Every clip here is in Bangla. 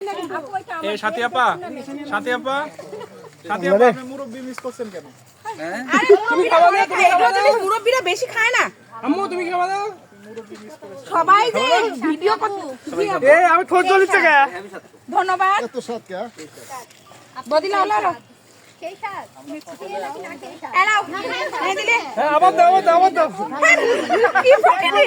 এ সাথী আপা সাথী আপা সাথী আপা আপনি মুরব্বি মিস করছেন কেন? আরে তুমি খাওয়া দাও তুমি এগুলো জিনিস মুরব্বীরা বেশি খায় না। আম্মু তুমি খাওয়া দাও। সবাই যে ভিডিও করতে এ আমি ঠোঁট জ্বলিচ্ছে কে? ধন্যবাদ। এত সৎ কে? বদিনা হলো হলো। এলাও। এই দিলে হ্যাঁ আবার দাও আবার দাও আবার দাও। কি ফকিনি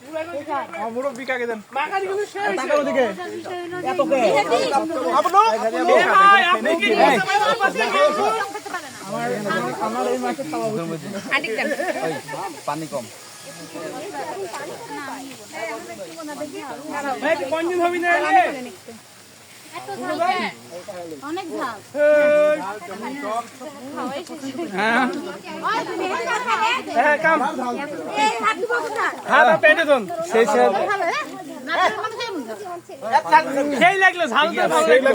আমার মুরব্বিকে দেন? টাকা ওদিকে। আপু এ ভাই আপনি কি আন্টি দেন ভাই কোন দিন হবি না সেই সব ভালো না। মানুষ এমন সেই লাগল ঝাল